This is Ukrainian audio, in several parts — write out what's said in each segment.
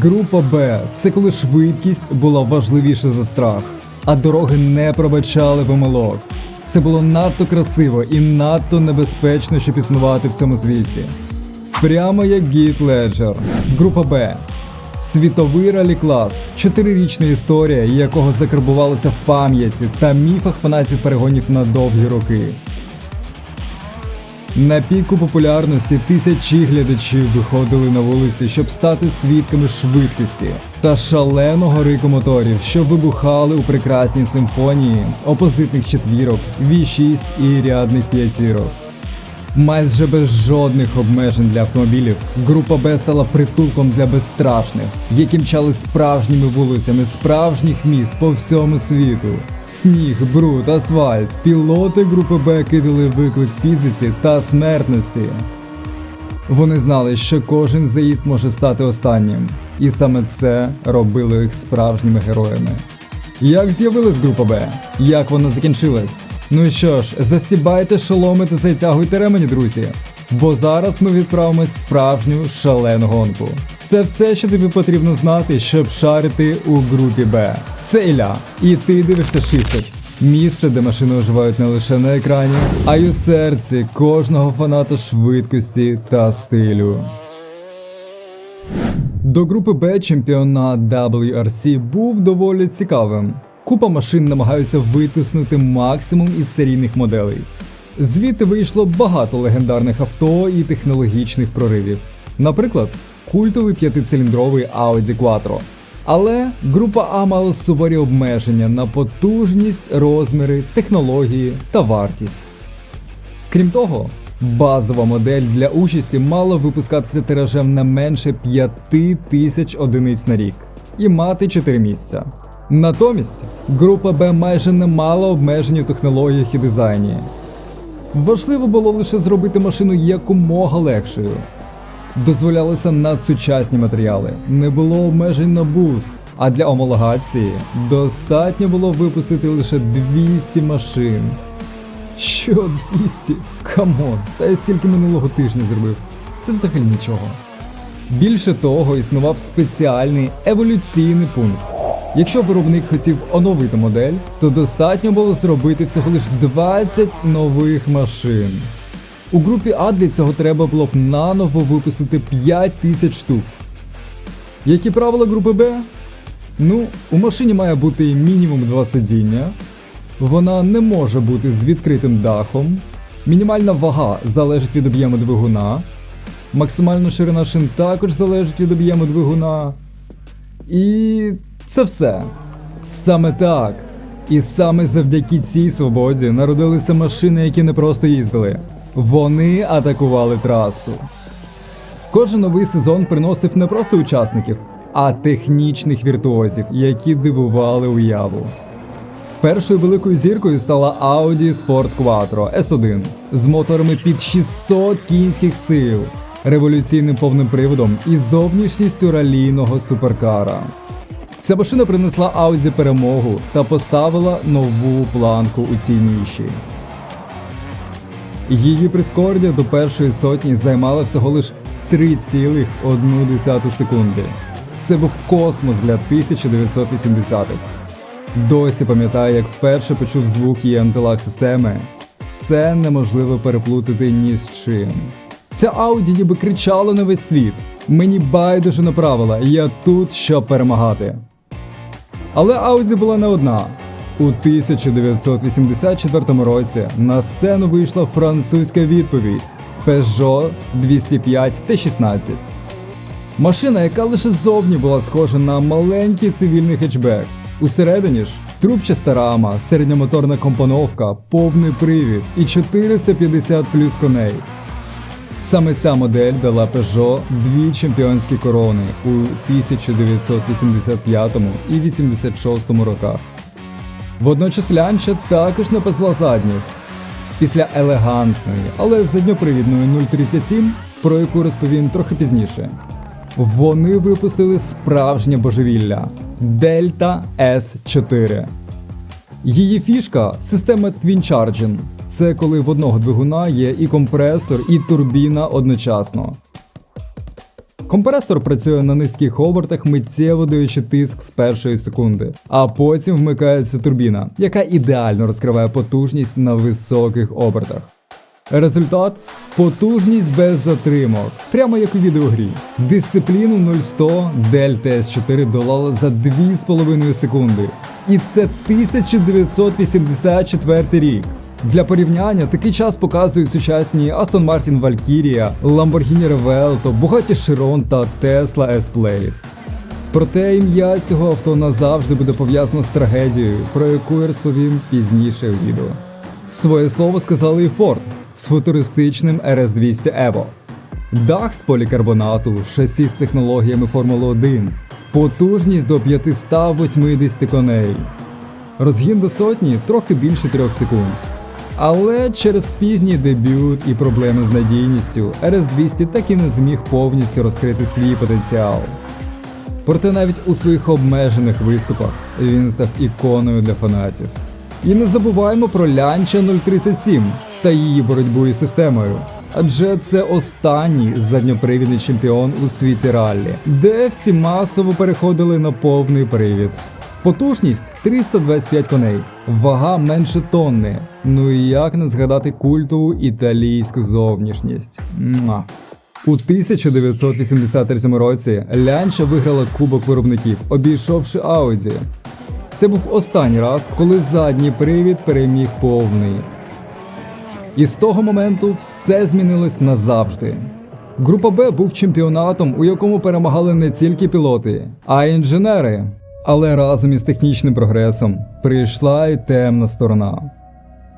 Група Б це коли швидкість була важливіша за страх, а дороги не пробачали помилок. Це було надто красиво і надто небезпечно, щоб існувати в цьому світі. Прямо як Гіт Леджер. Група Б. Світовий ралі-клас, чотирирічна історія, якого закарбувалася в пам'яті та міфах фанатів перегонів на довгі роки. На піку популярності тисячі глядачів виходили на вулиці, щоб стати свідками швидкості та шаленого рику моторів, що вибухали у прекрасній симфонії опозитних четвірок, V6 і рядних п'ятірок. Майже без жодних обмежень для автомобілів, група Б стала притулком для безстрашних, які мчали справжніми вулицями справжніх міст по всьому світу. Сніг, бруд, асфальт, пілоти групи Б кидали виклик фізиці та смертності. Вони знали, що кожен заїзд може стати останнім, і саме це робило їх справжніми героями. Як з'явилась група Б? Як вона закінчилась? Ну і що ж, застібайте шоломи та затягуйте ремені, друзі. Бо зараз ми відправимось справжню шалену гонку. Це все, що тобі потрібно знати, щоб шарити у групі Б. Це Ілля, і ти дивишся Shifted. Місце, де машини оживають не лише на екрані, а й у серці кожного фаната швидкості та стилю. До групи Б чемпіонат WRC був доволі цікавим. Купа машин намагаються витиснути максимум із серійних моделей. Звідти вийшло багато легендарних авто і технологічних проривів. Наприклад, культовий п'ятициліндровий Audi Quattro. Але група А мала суворі обмеження на потужність, розміри, технології та вартість. Крім того, базова модель для участі мала випускатися тиражем не менше 5 тисяч одиниць на рік і мати 4 місця. Натомість група Б майже не мала обмежень у технологіях і дизайні. Важливо було лише зробити машину якомога легшою. Дозволялися надсучасні матеріали, не було обмежень на буст, а для омологації достатньо було випустити лише 200 машин. Що 200? Камон, та я стільки минулого тижня зробив. Це взагалі нічого. Більше того, існував спеціальний еволюційний пункт. Якщо виробник хотів оновити модель, то достатньо було зробити всього лиш 20 нових машин. У групі А для цього треба було б наново випустити 5 тисяч штук. Які правила групи Б? Ну, у машині має бути мінімум два сидіння, вона не може бути з відкритим дахом, мінімальна вага залежить від об'єму двигуна, максимальна ширина шин також залежить від об'єму двигуна. І це все. Саме так. І саме завдяки цій свободі народилися машини, які не просто їздили. Вони атакували трасу. Кожен новий сезон приносив не просто учасників, а технічних віртуозів, які дивували уяву. Першою великою зіркою стала Audi Sport Quattro S1 з моторами під 600 кінських сил, революційним повним приводом і зовнішністю ралійного суперкара. Ця машина принесла Audi перемогу та поставила нову планку у цій ніші. Її прискорення до першої сотні займало всього лиш 3,1 секунди. Це був космос для 1980-х. Досі пам'ятаю, як вперше почув звук її антилаг системи. Це неможливо переплутати ні з чим. Ця Ауді ніби кричала на весь світ. Мені байдуже на правила, я тут, щоб перемагати. Але Ауді була не одна. У 1984 році на сцену вийшла французька відповідь Peugeot 205 T16. Машина, яка лише ззовні була схожа на маленький цивільний хетчбек. Усередині ж трубчаста рама, середньомоторна компоновка, повний привід і 450 плюс коней. Саме ця модель дала Peugeot дві чемпіонські корони у 1985 і 86 роках. Водночас лянча також не пазла задніх. Після елегантної, але задньопривідної 037, про яку розповім трохи пізніше. Вони випустили справжнє божевілля Delta S4. Її фішка система Twin Charging. Це коли в одного двигуна є і компресор, і турбіна одночасно. Компресор працює на низьких обертах, миттєво даючи тиск з першої секунди, а потім вмикається турбіна, яка ідеально розкриває потужність на високих обертах. Результат потужність без затримок, прямо як у відеогрі. Дисципліну 0100 Дельта S4 долала за 2,5 секунди. І це 1984 рік. Для порівняння такий час показують сучасні Aston Martin Valkyria, Lamborghini Revelto, Bugatti Chiron та Tesla S-Play. Проте ім'я цього авто назавжди буде пов'язано з трагедією, про яку я розповім пізніше в відео. Своє слово сказали і Ford з футуристичним RS200 Evo. Дах з полікарбонату, шасі з технологіями Формули 1, потужність до 580 коней. Розгін до сотні трохи більше 3 секунд. Але через пізній дебют і проблеми з надійністю RS200 так і не зміг повністю розкрити свій потенціал. Проте навіть у своїх обмежених виступах він став іконою для фанатів. І не забуваємо про Лянча 037 та її боротьбу із системою. Адже це останній задньопривідний чемпіон у світі раллі, де всі масово переходили на повний привід. Потужність 325 коней, вага менше тонни. Ну і як не згадати культову італійську зовнішність. Муа. У 1983 році Лянча виграла Кубок виробників, обійшовши Ауді. Це був останній раз, коли задній привід переміг повний. І з того моменту все змінилось назавжди. Група Б був чемпіонатом, у якому перемагали не тільки пілоти, а й інженери. Але разом із технічним прогресом прийшла й темна сторона.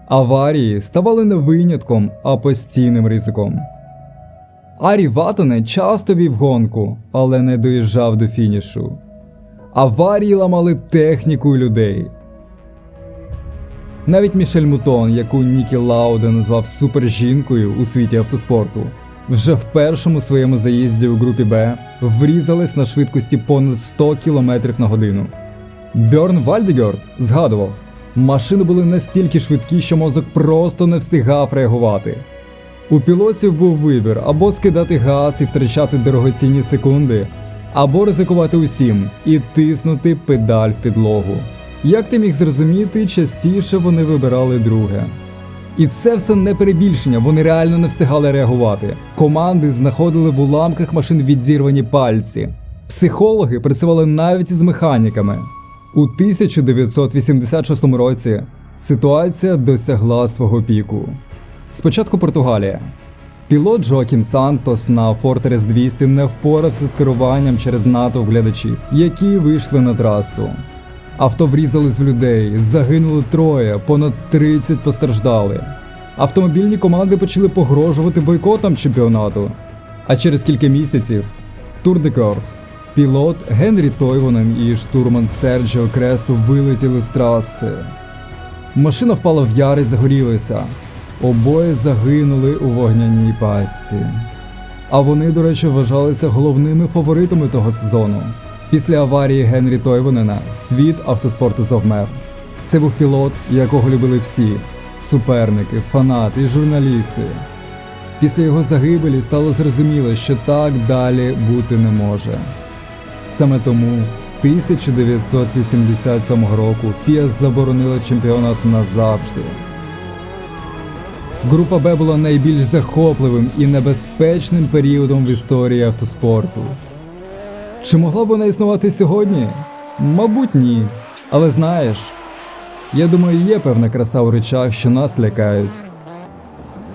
Аварії ставали не винятком, а постійним ризиком. Арі Ватане часто вів гонку, але не доїжджав до фінішу. Аварії ламали техніку і людей. Навіть Мішель Мутон, яку Нікі Лауде назвав супержінкою у світі автоспорту, вже в першому своєму заїзді у групі Б врізались на швидкості понад 100 км на годину. Бьорн Вальдегерд згадував, машини були настільки швидкі, що мозок просто не встигав реагувати. У пілотів був вибір або скидати газ і втрачати дорогоцінні секунди, або ризикувати усім і тиснути педаль в підлогу. Як ти міг зрозуміти, частіше вони вибирали друге. І це все не перебільшення, вони реально не встигали реагувати. Команди знаходили в уламках машин відзірвані пальці. Психологи працювали навіть із механіками. У 1986 році ситуація досягла свого піку. Спочатку Португалія. Пілот Джоакім Сантос на Fortress 200 не впорався з керуванням через натовп глядачів, які вийшли на трасу. Авто врізались в людей, загинули троє, понад 30 постраждали. Автомобільні команди почали погрожувати бойкотом чемпіонату. А через кілька місяців Тур де Корс. Пілот Генрі Тойвонен і штурман Серджіо Кресту вилетіли з траси. Машина впала в яр і загорілася. Обоє загинули у вогняній пастці. А вони, до речі, вважалися головними фаворитами того сезону. Після аварії Генрі Тойвонена світ автоспорту завмер. Це був пілот, якого любили всі: суперники, фанати журналісти. Після його загибелі стало зрозуміло, що так далі бути не може. Саме тому з 1987 року ФІА заборонила чемпіонат назавжди. Група Б була найбільш захопливим і небезпечним періодом в історії автоспорту. Чи могла б вона існувати сьогодні? Мабуть, ні. Але знаєш, я думаю, є певна краса у речах, що нас лякають.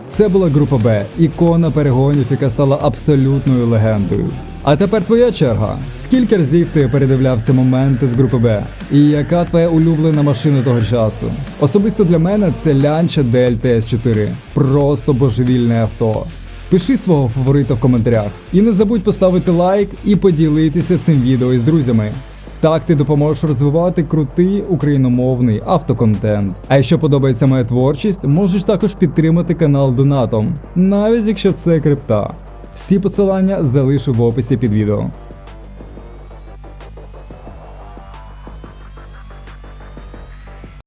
Це була група Б, ікона перегонів, яка стала абсолютною легендою. А тепер твоя черга. Скільки разів ти передивлявся моменти з групи Б? І яка твоя улюблена машина того часу? Особисто для мене це Lancia Delta S4. Просто божевільне авто. Пиши свого фаворита в коментарях. І не забудь поставити лайк і поділитися цим відео із друзями. Так ти допоможеш розвивати крутий україномовний автоконтент. А якщо подобається моя творчість, можеш також підтримати канал донатом, навіть якщо це крипта. Всі посилання залишу в описі під відео.